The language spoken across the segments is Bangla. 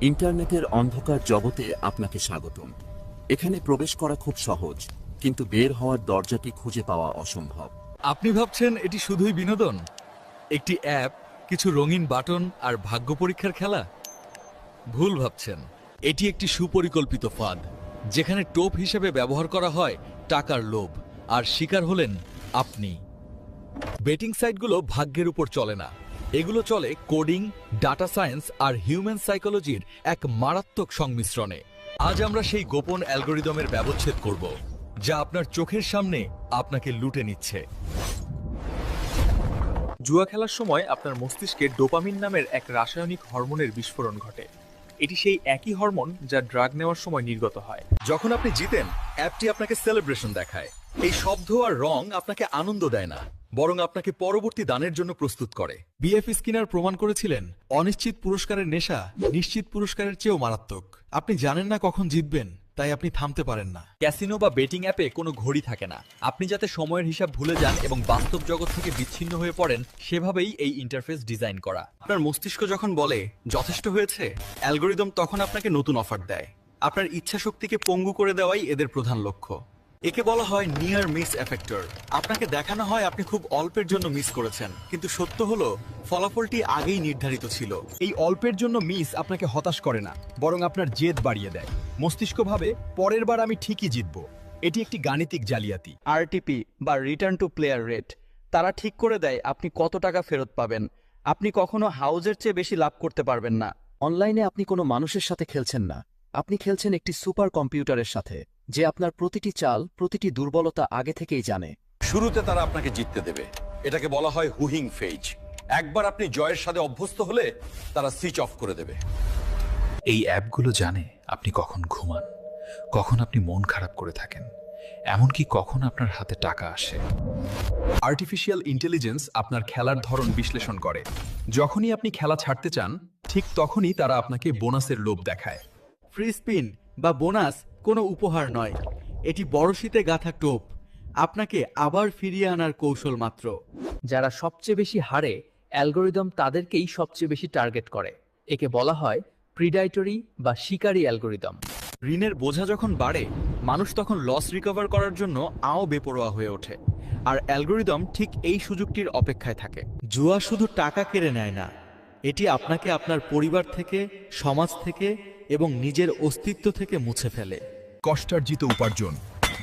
ইন্টারনেটের অন্ধকার জগতে আপনাকে স্বাগতম। এখানে প্রবেশ করা খুব সহজ, কিন্তু বের হওয়ার দরজাটি খুঁজে পাওয়া অসম্ভব। আপনি ভাবছেন এটি শুধুই বিনোদন? একটি অ্যাপ, কিছু রঙিন বাটন আর ভাগ্য পরীক্ষার খেলা? ভুল ভাবছেন। এটি একটি সুপরিকল্পিত ফাঁদ, যেখানে টোপ হিসেবে ব্যবহার করা হয় টাকার লোভ, আর শিকার হলেন আপনি। বেটিং সাইটগুলো ভাগ্যের উপর চলে না। এগুলো চলে কোডিং, ডাটা সায়েন্স আর হিউম্যান সাইকোলজির এক মারাত্মক সংমিশ্রণে। আজ আমরা সেই গোপন অ্যালগোরিদমের ব্যবচ্ছেদ করব, যা আপনার চোখের সামনে আপনাকে লুটে নিচ্ছে। জুয়া খেলার সময় আপনার মস্তিষ্কে ডোপামিন নামের এক রাসায়নিক হরমোনের বিস্ফোরণ ঘটে। এটি সেই একই হরমোন যা ড্রাগ নেওয়ার সময় নির্গত হয়। যখন আপনি জিতেন, অ্যাপটি আপনাকে সেলিব্রেশন দেখায়। এই শব্দ আর রং আপনাকে আনন্দ দেয় না। বরং আপনাকে পরবর্তী দানের জন্য প্রস্তুত করে। বিএফ স্কিনার প্রমাণ করেছিলেন অনিশ্চিত পুরস্কারের নেশা নিশ্চিত পুরস্কারের চেয়েও মারাত্মক। আপনি জানেন না কখন জিতবেন তাই আপনি থামতে পারেন না। ক্যাসিনো বা বেটিং অ্যাপে কোনো ঘড়ি থাকে না। আপনি যাতে সময়ের হিসাব ভুলে যান এবং বাস্তব জগৎ থেকে বিচ্ছিন্ন হয়ে পড়েন সেভাবেই এই ইন্টারফেস ডিজাইন করা। আপনার মস্তিষ্ক যখন বলে যথেষ্ট হয়েছে অ্যালগোরিদম তখন আপনাকে নতুন অফার দেয়। আপনার ইচ্ছা শক্তিকে পঙ্গু করে দেওয়াই এদের প্রধান লক্ষ্য। একে বলা হয় নিয়ার মিস এফেক্টর আপনাকে দেখানো হয় আপনি খুব অল্পের জন্য মিস করেছেন কিন্তু সত্য হলো ফলাফলটি আগেই নির্ধারিত ছিল। এই অল্পের জন্য মিস আপনাকে হতাশ করে না বরং আপনার জেদ বাড়িয়ে দেয়। মস্তিষ্ক ভাবে পরের বার আমি ঠিকই জিতব। এটি একটি গাণিতিক জালিয়াতি। আরটিপি বা রিটার্ন টু প্লেয়ার রেট তারা ঠিক করে দেয় আপনি কত টাকা ফেরত পাবেন। আপনি কখনো হাউজের চেয়ে বেশি লাভ করতে পারবেন না। অনলাইনে আপনি কোনো মানুষের সাথে খেলছেন না। আপনি খেলছেন একটি সুপার কম্পিউটারের সাথে। যে আপনার প্রতিটি চাল প্রতিটি দুর্বলতা আগে থেকেই জানে। শুরুতে তারা আপনাকে জিততে দেবে। এটাকে বলা হয় হুহিং ফেজ। একবার আপনি জয়ের সাথে অভ্যস্ত হলে তারা সুইচ অফ করে দেবে। এই অ্যাপগুলো জানে আপনি কখন ঘুমান কখন আপনি মন খারাপ করে থাকেন এমনকি কখন আপনার হাতে টাকা আসে। আর্টিফিশিয়াল ইন্টেলিজেন্স আপনার খেলার ধরন বিশ্লেষণ করে। যখনই আপনি খেলা ছাড়তে চান ঠিক তখনই তারা আপনাকে বোনাসের লোভ দেখায়। ফ্রি স্পিন বা বোনাস কোনো উপহার নয়। এটি বড় শীতে গাঁথা টোপ। আপনাকে আবার ফিরিয়ে আনার কৌশল মাত্র। যারা সবচেয়ে বেশি হারে অ্যালগোরিদম তাদেরকেই সবচেয়ে বেশি টার্গেট করে। একে বলা হয় প্রিডাইটরি বা শিকারী অ্যালগোরিদম। ঋণের বোঝা যখন বাড়ে মানুষ তখন লস রিকভার করার জন্য আও বেপরোয়া হয়ে ওঠে। আর অ্যালগোরিদম ঠিক এই সুযোগটির অপেক্ষায় থাকে। জুয়া শুধু টাকা কেড়ে নেয় না এটি আপনাকে আপনার পরিবার থেকে সমাজ থেকে এবং নিজের অস্তিত্ব থেকে মুছে ফেলে। কষ্টার্জিত উপার্জন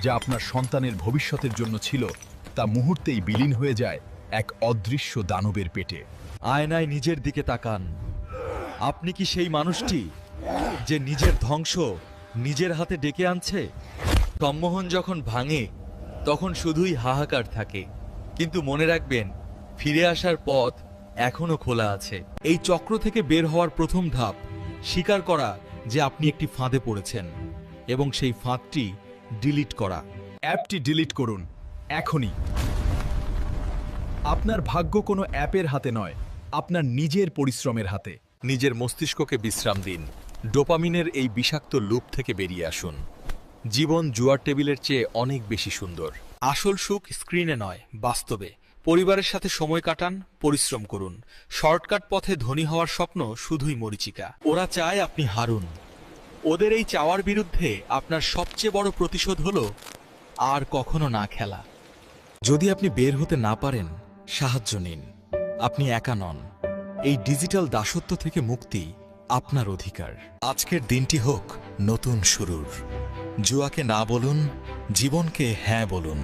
যা আপনার সন্তানের ভবিষ্যতের জন্য ছিল, তা মুহূর্তেই বিলীন হয়ে যায় এক অদৃশ্য দানবের পেটে। আয়নায় নিজের দিকে তাকান। আপনি কি সেই মানুষটি যে নিজের ধ্বংস নিজের হাতে ডেকে আনছে? সম্মোহন যখন ভাঙে, তখন শুধুই হাহাকার থাকে। কিন্তু মনে রাখবেন, ফিরে আসার পথ এখনও খোলা আছে। এই চক্র থেকে বের হওয়ার প্রথম ধাপ, স্বীকার করা যে আপনি একটি ফাঁদে পড়েছেন। এবং সেই ফাঁদটি ডিলিট করা। অ্যাপটি ডিলিট করুন, এখনই। আপনার ভাগ্য কোনো অ্যাপের হাতে নয়, আপনার নিজের পরিশ্রমের হাতে। নিজের মস্তিষ্ককে বিশ্রাম দিন। ডোপামিনের এই বিষাক্ত লুপ থেকে বেরিয়ে আসুন। জীবন জুয়ার টেবিলের চেয়ে অনেক বেশি সুন্দর। আসল সুখ স্ক্রিনে নয়, বাস্তবে। পরিবারের সাথে সময় কাটান, পরিশ্রম করুন। শর্টকাট পথে ধনী হওয়ার স্বপ্ন শুধুই মরিচিকা। ওরা চায় আপনি হারুন। ওদের এই চাওয়ার বিরুদ্ধে আপনার সবচেয়ে বড় প্রতিশোধ হল আর কখনো না খেলা। যদি আপনি বের হতে না পারেন, সাহায্য নিন। আপনি একা নন। এই ডিজিটাল দাসত্ব থেকে মুক্তি আপনার অধিকার। আজকের দিনটি হোক নতুন শুরুর। জুয়াকে না বলুন, জীবনকে হ্যাঁ বলুন।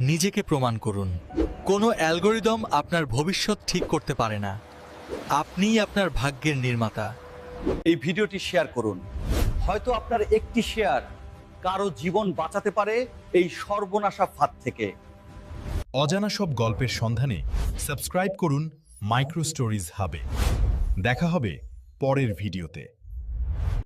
নিজেকে প্রমাণ করুন। কোনো অ্যালগোরিদম আপনার ভবিষ্যৎ ঠিক করতে পারে না। আপনিই আপনার ভাগ্যের নির্মাতা। এই ভিডিওটি শেয়ার করুন। হয়তো আপনার একটি শেয়ার কারও জীবন বাঁচাতে পারে এই সর্বনাশা ফাঁদ থেকে। অজানা সব গল্পের সন্ধানে সাবস্ক্রাইব করুন মাইক্রো স্টোরিজ হাবে। দেখা হবে পরের ভিডিওতে।